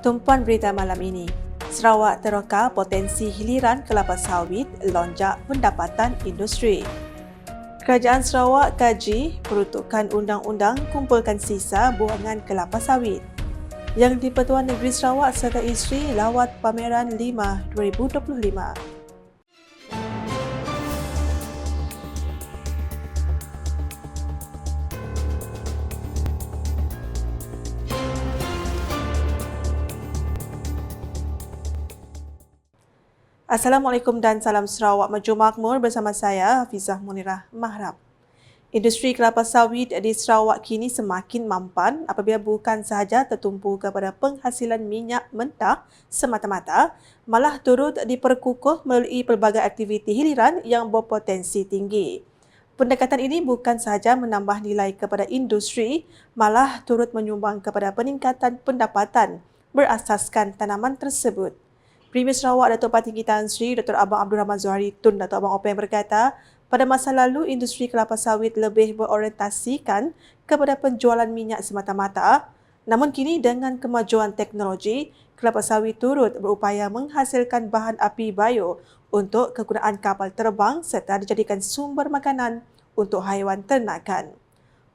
tumpuan berita malam ini. Sarawak teroka potensi hiliran kelapa sawit lonjak pendapatan industri. Kerajaan Sarawak kaji peruntukan undang-undang kumpulkan sisa buangan kelapa sawit. Yang di-Pertuan Negeri Sarawak serta isteri lawat pameran 5 2025. Assalamualaikum dan salam Sarawak Maju Makmur bersama saya Hafizah Munirah Mahrab. Industri kelapa sawit di Sarawak kini semakin mampan apabila bukan sahaja tertumpu kepada penghasilan minyak mentah semata-mata, malah turut diperkukuh melalui pelbagai aktiviti hiliran yang berpotensi tinggi. Pendekatan ini bukan sahaja menambah nilai kepada industri, malah turut menyumbang kepada peningkatan pendapatan berasaskan tanaman tersebut. Premier Sarawak Datuk Patinggi Tan Sri Dr. Abang Abdul Rahman Zuhari Tun Datuk Abang Openg berkata, pada masa lalu industri kelapa sawit lebih berorientasikan kepada penjualan minyak semata-mata, namun kini dengan kemajuan teknologi, kelapa sawit turut berupaya menghasilkan bahan api bio untuk kegunaan kapal terbang serta dijadikan sumber makanan untuk haiwan ternakan.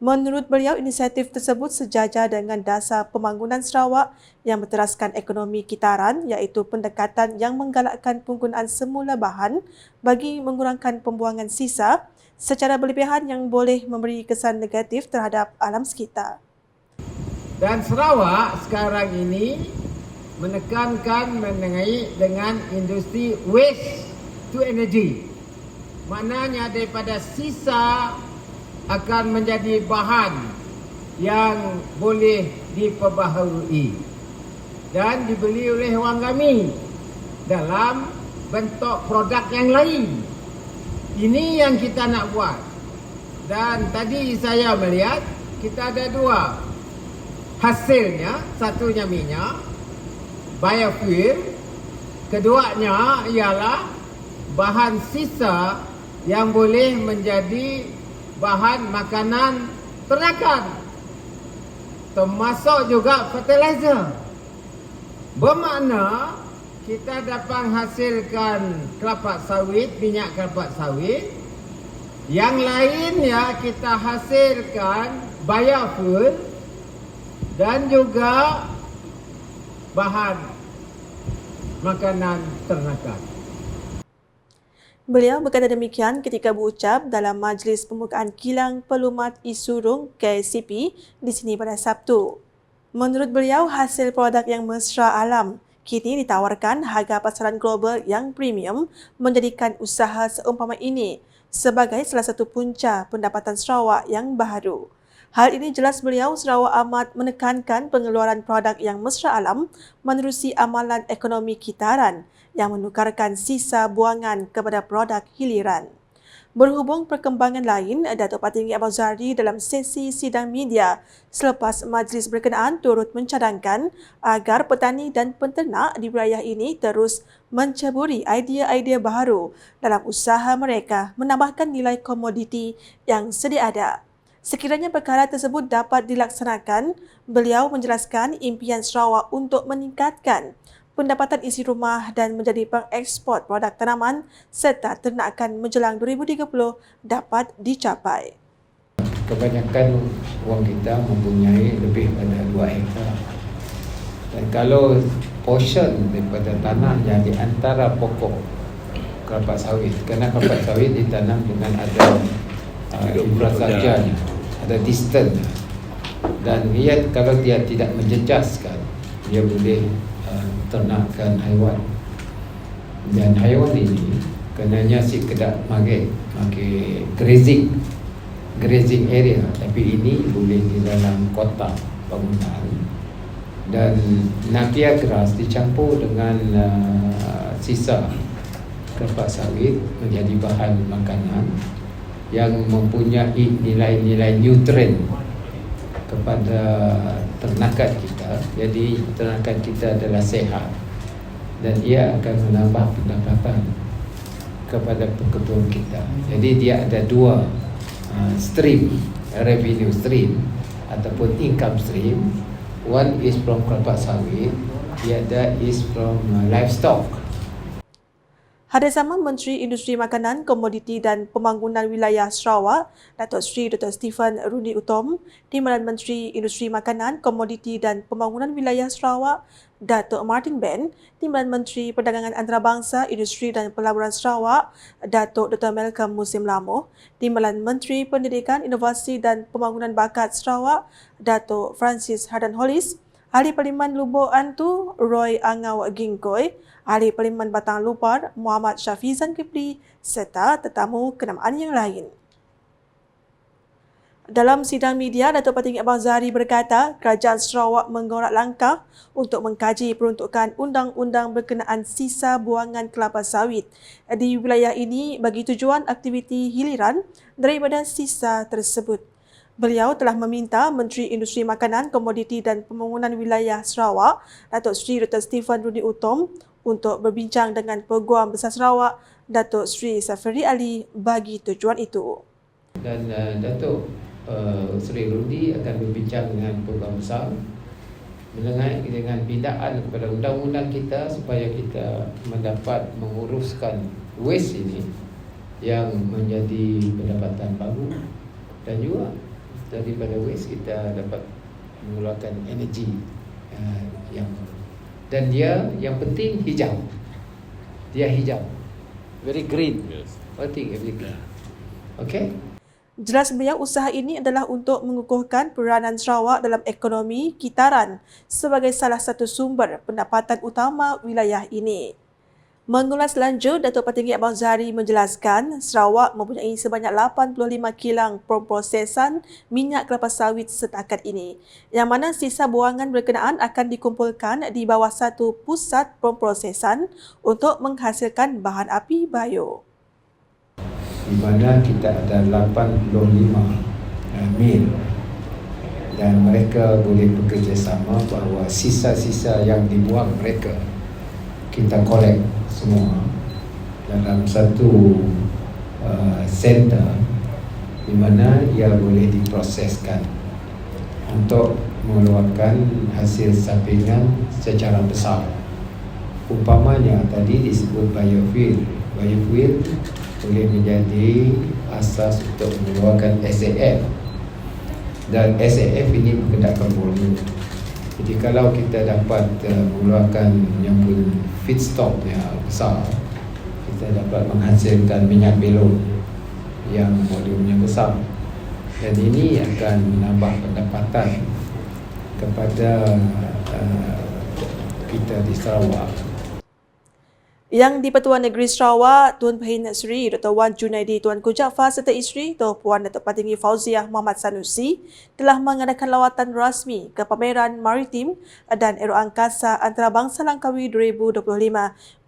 Menurut beliau, inisiatif tersebut sejajar dengan dasar pembangunan Sarawak yang berteraskan ekonomi kitaran iaitu pendekatan yang menggalakkan penggunaan semula bahan bagi mengurangkan pembuangan sisa secara berlebihan yang boleh memberi kesan negatif terhadap alam sekitar. Dan Sarawak sekarang ini menekankan mengenai dengan industri waste to energy. Maknanya daripada sisa akan menjadi bahan yang boleh diperbaharui dan dibeli oleh orang kami dalam bentuk produk yang lain. Ini yang kita nak buat. Dan tadi saya melihat kita ada dua hasilnya, satunya minyak, biofuel, keduanya ialah bahan sisa yang boleh menjadi bahan makanan ternakan termasuk juga fertilizer. Bermakna kita dapat hasilkan kelapa sawit minyak kelapa sawit. Yang lainnya kita hasilkan biofuel dan juga bahan makanan ternakan Beliau berkata demikian ketika berucap dalam Majlis Pembukaan Kilang Pelumat Isurung KCP di sini pada Sabtu. Menurut beliau, hasil produk yang mesra alam kini ditawarkan harga pasaran global yang premium menjadikan usaha seumpama ini sebagai salah satu punca pendapatan Sarawak yang baharu. Hal ini jelas beliau Sarawak amat menekankan pengeluaran produk yang mesra alam menerusi amalan ekonomi kitaran yang menukarkan sisa buangan kepada produk hiliran. Berhubung perkembangan lain, Datuk Patinggi Abang Zahri dalam sesi sidang media selepas majlis berkenaan turut mencadangkan agar petani dan penternak di wilayah ini terus menceburi idea-idea baharu dalam usaha mereka menambahkan nilai komoditi yang sedia ada. Sekiranya perkara tersebut dapat dilaksanakan, beliau menjelaskan impian Sarawak untuk meningkatkan pendapatan isi rumah dan menjadi pengekspor produk tanaman serta ternakan menjelang 2030 dapat dicapai. Kebanyakan orang kita mempunyai lebih pada 2 hektar. Dan kalau portion daripada tanah yang di antara pokok kelapa sawit, kerana kelapa sawit ditanam dengan ada uh, infrastrukturnya, ada distance. Dan dia kalau dia tidak menjejaskan dia boleh ternakan haiwan. Dan haiwan ini kenanya si kedak mage mage grazing grazing area. Tapi ini boleh di dalam kota bangunan. Dan napia grass dicampur dengan uh, sisa kelapa sawit menjadi bahan makanan yang mempunyai nilai-nilai nutrien kepada ternakan kita. Jadi ternakan kita adalah sehat dan ia akan menambah pendapatan kepada pekerja kita. Jadi dia ada dua uh, stream revenue stream ataupun income stream. One is from kelapa sawit, the other is from uh, livestock. Hadir sama Menteri Industri Makanan, Komoditi dan Pembangunan Wilayah Sarawak, Datuk Seri Dr. Stephen Rudi Utom, Timbalan Menteri Industri Makanan, Komoditi dan Pembangunan Wilayah Sarawak, Datuk Martin Ben, Timbalan Menteri Perdagangan Antarabangsa, Industri dan Pelaburan Sarawak, Datuk Dr. Malcolm Musim Lamoh, Timbalan Menteri Pendidikan, Inovasi dan Pembangunan Bakat Sarawak, Datuk Francis Hardan Hollis, Ahli Parlimen Lubuk Antu, Roy Angau Gingkoi, Ahli Parlimen Batang Lupar, Muhammad Syafizan Kipli serta tetamu kenamaan yang lain. Dalam sidang media, Datuk Patinggi Abang Zahari berkata, Kerajaan Sarawak mengorak langkah untuk mengkaji peruntukan undang-undang berkenaan sisa buangan kelapa sawit di wilayah ini bagi tujuan aktiviti hiliran daripada sisa tersebut. Beliau telah meminta Menteri Industri Makanan, Komoditi dan Pembangunan Wilayah Sarawak, Datuk Seri Dr. Stephen Rudi Utom untuk berbincang dengan Peguam Besar Sarawak, Datuk Seri Safari Ali bagi tujuan itu. Dan uh, Datuk uh, Seri Rudi akan berbincang dengan Peguam Besar mengenai dengan pindaan kepada undang-undang kita supaya kita mendapat menguruskan waste ini yang menjadi pendapatan baru dan juga daripada waste kita dapat mengeluarkan energi uh, yang dan dia yang penting hijau. Dia hijau. Very green. Yes. I think? Very green. Okay. Jelas beliau usaha ini adalah untuk mengukuhkan peranan Sarawak dalam ekonomi kitaran sebagai salah satu sumber pendapatan utama wilayah ini. Mengulas lanjut, Datuk Patinggi Abang Zahari menjelaskan Sarawak mempunyai sebanyak 85 kilang pemprosesan minyak kelapa sawit setakat ini, yang mana sisa buangan berkenaan akan dikumpulkan di bawah satu pusat pemprosesan untuk menghasilkan bahan api bio. Di mana kita ada 85 uh, mil dan mereka boleh bekerjasama bahawa sisa-sisa yang dibuang mereka kita collect semua dalam satu uh, center di mana ia boleh diproseskan untuk mengeluarkan hasil sampingan secara besar. Umpamanya tadi disebut biofuel. Biofuel boleh menjadi asas untuk mengeluarkan SAF dan SAF ini berkenaan volume jadi kalau kita dapat uh, mengeluarkan yang pun feedstock yang besar, kita dapat menghasilkan minyak belon yang volumenya besar. Dan ini akan menambah pendapatan kepada uh, kita di Sarawak yang di-Pertuan Negeri Sarawak, Tuan Pehin Seri, Dr. Wan Junaidi, Tuan Ku Jaafar serta isteri, Tuan Puan Datuk Patinggi Fauziah Muhammad Sanusi telah mengadakan lawatan rasmi ke pameran maritim dan aero angkasa antarabangsa Langkawi 2025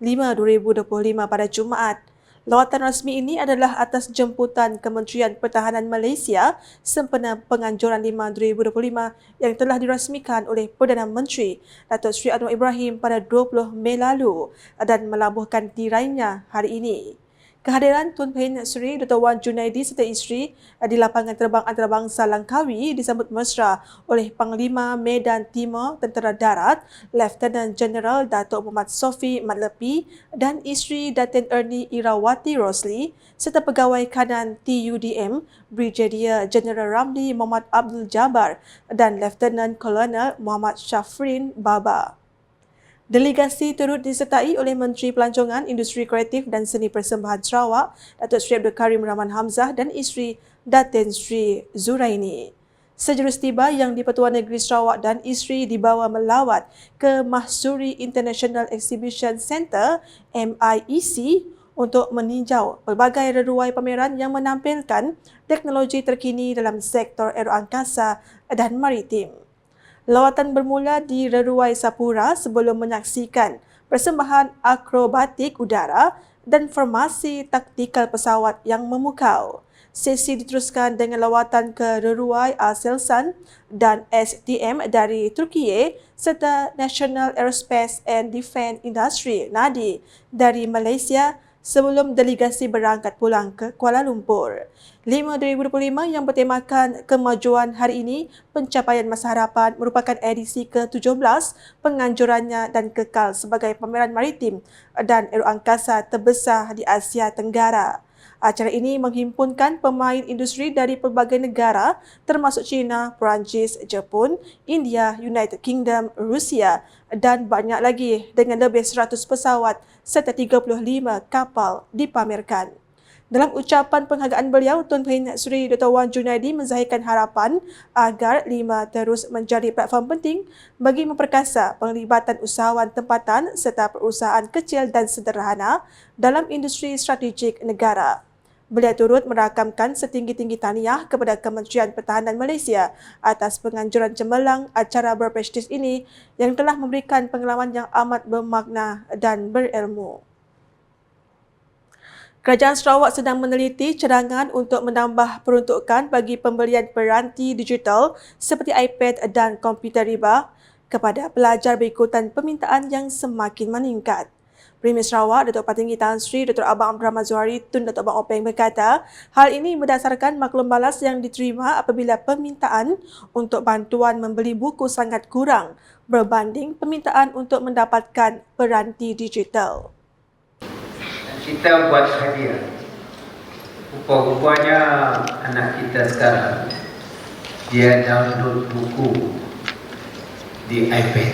5-2025 pada Jumaat. Lawatan rasmi ini adalah atas jemputan Kementerian Pertahanan Malaysia sempena penganjuran 5 2025 yang telah dirasmikan oleh Perdana Menteri Datuk Seri Anwar Ibrahim pada 20 Mei lalu dan melabuhkan tirainya hari ini. Kehadiran Tun Pehin Sri Dr. Wan Junaidi serta isteri di lapangan terbang antarabangsa Langkawi disambut mesra oleh Panglima Medan Timur Tentera Darat Lieutenant General Datuk Muhammad Sofi Matlepi dan isteri Datin Ernie Irawati Rosli serta pegawai kanan TUDM Brigadier General Ramli Muhammad Abdul Jabbar dan Lieutenant Colonel Muhammad Shafrin Baba. Delegasi turut disertai oleh Menteri Pelancongan, Industri Kreatif dan Seni Persembahan Sarawak, Datuk Seri Abdul Karim Rahman Hamzah dan isteri Datin Sri Zuraini. Sejurus tiba yang di-Pertuan Negeri Sarawak dan isteri dibawa melawat ke Mahsuri International Exhibition Centre MIEC untuk meninjau pelbagai reruai pameran yang menampilkan teknologi terkini dalam sektor aeroangkasa dan maritim. Lawatan bermula di Reruai Sapura sebelum menyaksikan persembahan akrobatik udara dan formasi taktikal pesawat yang memukau. Sesi diteruskan dengan lawatan ke Reruai Aselsan dan STM dari Turkiye serta National Aerospace and Defence Industry NADI dari Malaysia sebelum delegasi berangkat pulang ke Kuala Lumpur. 5 2025 yang bertemakan kemajuan hari ini, pencapaian masa harapan merupakan edisi ke-17 penganjurannya dan kekal sebagai pameran maritim dan aeroangkasa terbesar di Asia Tenggara. Acara ini menghimpunkan pemain industri dari pelbagai negara termasuk China, Perancis, Jepun, India, United Kingdom, Rusia dan banyak lagi dengan lebih 100 pesawat serta 35 kapal dipamerkan. Dalam ucapan penghargaan beliau, Tun Pehin Sri Dr. Wan Junaidi menzahirkan harapan agar lima terus menjadi platform penting bagi memperkasa penglibatan usahawan tempatan serta perusahaan kecil dan sederhana dalam industri strategik negara. Beliau turut merakamkan setinggi-tinggi tahniah kepada Kementerian Pertahanan Malaysia atas penganjuran cemerlang acara berprestis ini yang telah memberikan pengalaman yang amat bermakna dan berilmu. Kerajaan Sarawak sedang meneliti cadangan untuk menambah peruntukan bagi pembelian peranti digital seperti iPad dan komputer riba kepada pelajar berikutan permintaan yang semakin meningkat. Premier Sarawak, Datuk Patinggi Tan Sri Dr. Abang Abdul Rahman Zuhari Tun Datuk Abang Openg berkata, hal ini berdasarkan maklum balas yang diterima apabila permintaan untuk bantuan membeli buku sangat kurang berbanding permintaan untuk mendapatkan peranti digital. Kita buat hadiah. Rupa-rupanya anak kita sekarang dia download buku di iPad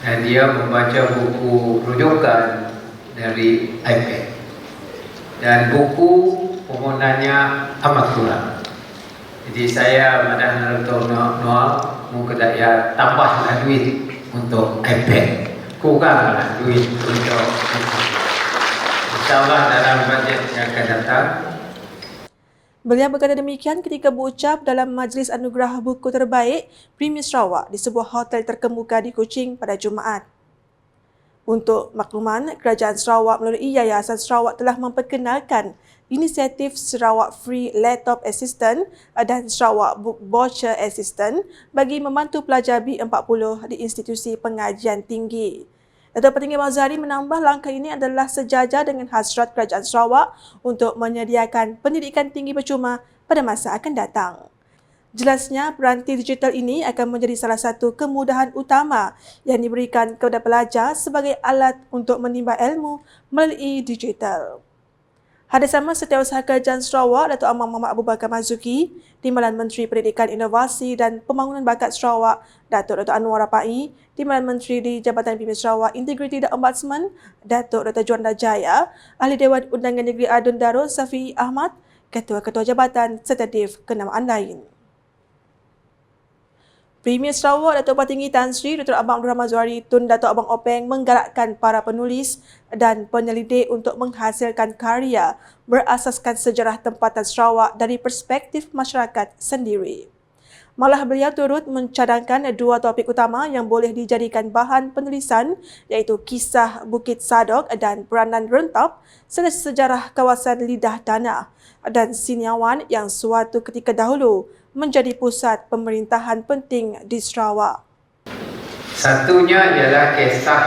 dan dia membaca buku rujukan dari iPad dan buku permohonannya amat kurang jadi saya madah Dr. Noah mungkin ya tambahlah duit untuk iPad kuranglah duit untuk InsyaAllah dalam bajet yang akan datang Beliau berkata demikian ketika berucap dalam Majlis Anugerah Buku Terbaik Premier Sarawak di sebuah hotel terkemuka di Kuching pada Jumaat. Untuk makluman, Kerajaan Sarawak melalui Yayasan Sarawak telah memperkenalkan inisiatif Sarawak Free Laptop Assistant dan Sarawak Book Voucher Assistant bagi membantu pelajar B40 di institusi pengajian tinggi. Datuk Petinggi Mazhari menambah langkah ini adalah sejajar dengan hasrat Kerajaan Sarawak untuk menyediakan pendidikan tinggi percuma pada masa akan datang. Jelasnya, peranti digital ini akan menjadi salah satu kemudahan utama yang diberikan kepada pelajar sebagai alat untuk menimba ilmu melalui digital. Ada sama Setiausaha Kerajaan Sarawak, Datuk Amang Muhammad Abu Bakar Mazuki, Timbalan Menteri Pendidikan Inovasi dan Pembangunan Bakat Sarawak, Datuk Datuk Anwar Rapai, Timbalan Menteri di Jabatan Pimpin Sarawak Integriti dan Ombudsman, Datuk Datuk Juanda Jaya, Ahli Dewan Undangan Negeri Adun Darul Safi Ahmad, Ketua-Ketua Jabatan serta Div kenamaan lain. Premier Sarawak Datuk Patinggi Tan Sri Dr. Abang Abdul Rahman Zuhari Tun Datuk Abang Openg menggalakkan para penulis dan penyelidik untuk menghasilkan karya berasaskan sejarah tempatan Sarawak dari perspektif masyarakat sendiri. Malah beliau turut mencadangkan dua topik utama yang boleh dijadikan bahan penulisan iaitu kisah Bukit Sadok dan peranan rentap serta sejarah kawasan lidah tanah dan siniawan yang suatu ketika dahulu menjadi pusat pemerintahan penting di Sarawak. Satunya ialah kisah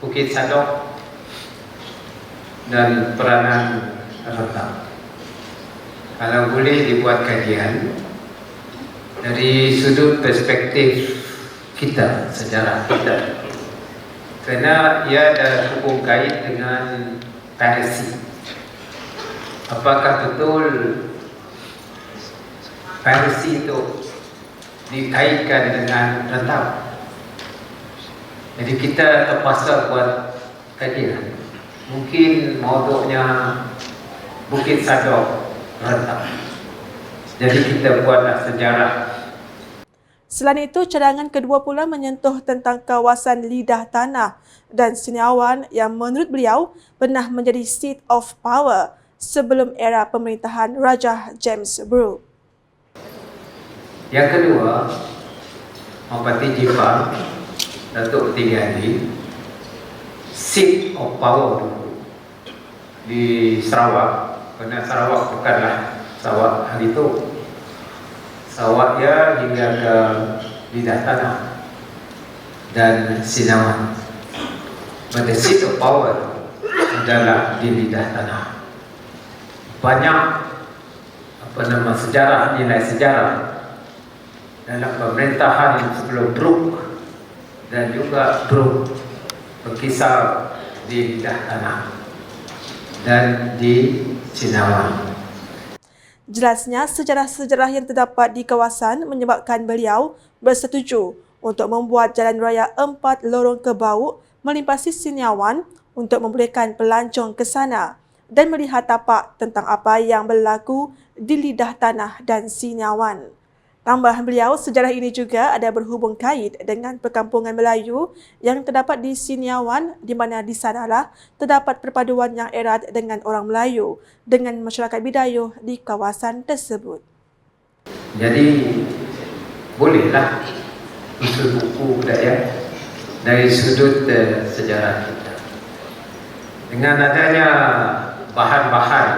Bukit Sadok dan peranan rentak. Kalau boleh dibuat kajian dari sudut perspektif kita, sejarah kita. Kerana ia ada hubung kait dengan piracy. Apakah betul piracy itu dikaitkan dengan rentau. Jadi kita terpaksa buat kajian. Mungkin modoknya Bukit Sadok rentau. Jadi kita buatlah sejarah. Selain itu, cadangan kedua pula menyentuh tentang kawasan lidah tanah dan siniawan yang menurut beliau pernah menjadi seat of power sebelum era pemerintahan Raja James Brooke. Yang kedua, Mapati Jipang, Datuk Tinggi Haji, seat of power dulu di Sarawak. Kerana Sarawak bukanlah Sarawak hari itu. Sarawak ya hingga ke lidah tanah dan sinawan. But the seat of power adalah di lidah tanah. Banyak apa nama sejarah nilai sejarah dalam pemerintahan sebelum Brooke dan juga Brooke berkisar di lidah tanah dan di Cinawan. Jelasnya, sejarah-sejarah yang terdapat di kawasan menyebabkan beliau bersetuju untuk membuat jalan raya empat lorong ke Bau melimpasi Siniawan untuk membolehkan pelancong ke sana dan melihat tapak tentang apa yang berlaku di lidah tanah dan Siniawan. Tambahan beliau, sejarah ini juga ada berhubung kait dengan perkampungan Melayu yang terdapat di Siniawan di mana di sanalah terdapat perpaduan yang erat dengan orang Melayu dengan masyarakat Bidayuh di kawasan tersebut. Jadi bolehlah usul buku budaya dari sudut uh, sejarah kita. Dengan adanya bahan-bahan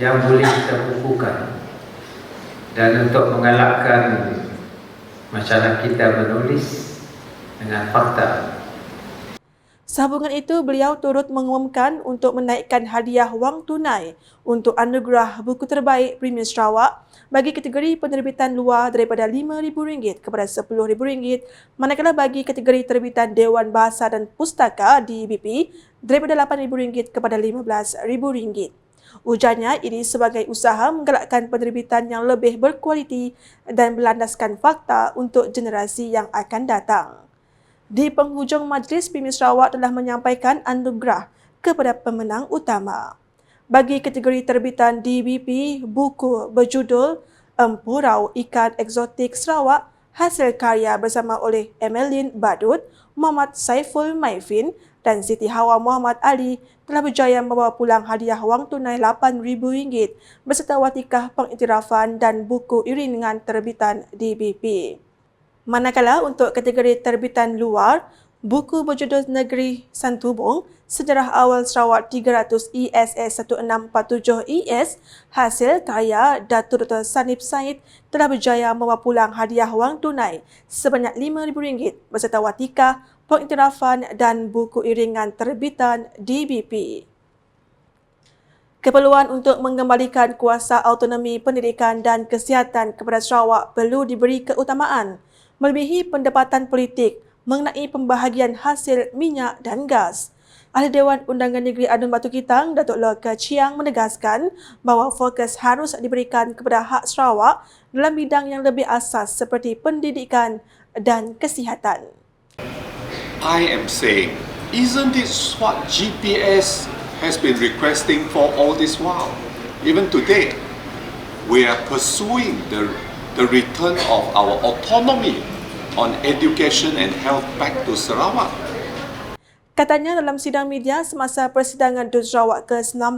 yang boleh kita bukukan dan untuk mengalahkan masyarakat kita menulis dengan fakta Sambungan itu, beliau turut mengumumkan untuk menaikkan hadiah wang tunai untuk anugerah buku terbaik Premium Sarawak bagi kategori penerbitan luar daripada RM5,000 kepada RM10,000 manakala bagi kategori terbitan Dewan Bahasa dan Pustaka DBP daripada RM8,000 kepada RM15,000. Ujarnya ini sebagai usaha menggalakkan penerbitan yang lebih berkualiti dan berlandaskan fakta untuk generasi yang akan datang. Di penghujung majlis, Pimi Sarawak telah menyampaikan anugerah kepada pemenang utama. Bagi kategori terbitan DBP, buku berjudul Empurau Ikan Eksotik Sarawak, hasil karya bersama oleh Emeline Badut, Muhammad Saiful Maifin dan Siti Hawa Muhammad Ali telah berjaya membawa pulang hadiah wang tunai RM8,000 beserta watikah pengiktirafan dan buku iringan terbitan DBP. Manakala untuk kategori terbitan luar, buku berjudul Negeri Santubong, Sejarah Awal Sarawak 300 ESS 1647 ES, hasil karya Datuk Dr. Sanip Said telah berjaya membawa pulang hadiah wang tunai sebanyak RM5,000 beserta watika, pengiktirafan dan buku iringan terbitan DBP. Keperluan untuk mengembalikan kuasa autonomi pendidikan dan kesihatan kepada Sarawak perlu diberi keutamaan melebihi pendapatan politik mengenai pembahagian hasil minyak dan gas. Ahli Dewan Undangan Negeri Adun Batu Kitang, Datuk Loka Chiang menegaskan bahawa fokus harus diberikan kepada hak Sarawak dalam bidang yang lebih asas seperti pendidikan dan kesihatan. I am saying, isn't this what GPS has been requesting for all this while? Even today, we are pursuing the, the return of our autonomy on education and health back to Sarawak. Katanya dalam sidang media semasa persidangan DUN Sarawak ke-19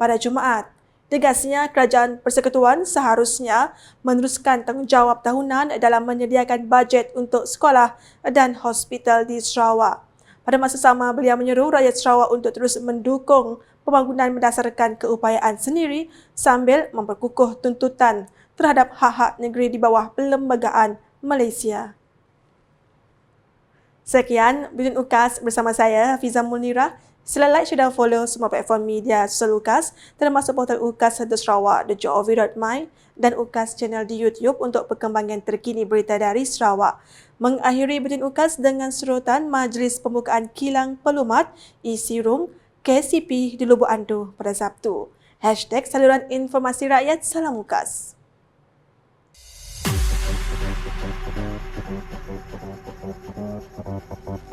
pada Jumaat. Tegasnya kerajaan persekutuan seharusnya meneruskan tanggungjawab tahunan dalam menyediakan bajet untuk sekolah dan hospital di Sarawak. Pada masa sama, beliau menyeru rakyat Sarawak untuk terus mendukung pembangunan berdasarkan keupayaan sendiri sambil memperkukuh tuntutan terhadap hak-hak negeri di bawah perlembagaan Malaysia. Sekian Bidun Ukas bersama saya Hafiza Munira. Sila like, share dan follow semua platform media sosial Ukas termasuk portal Ukas The Sarawak, thejovi.my dan Ukas channel di YouTube untuk perkembangan terkini berita dari Sarawak. Mengakhiri Bidun Ukas dengan serutan Majlis Pembukaan Kilang Pelumat isi room KCP di Lubuk Antu pada Sabtu. Hashtag saluran informasi rakyat Salam Ukas. Thank you.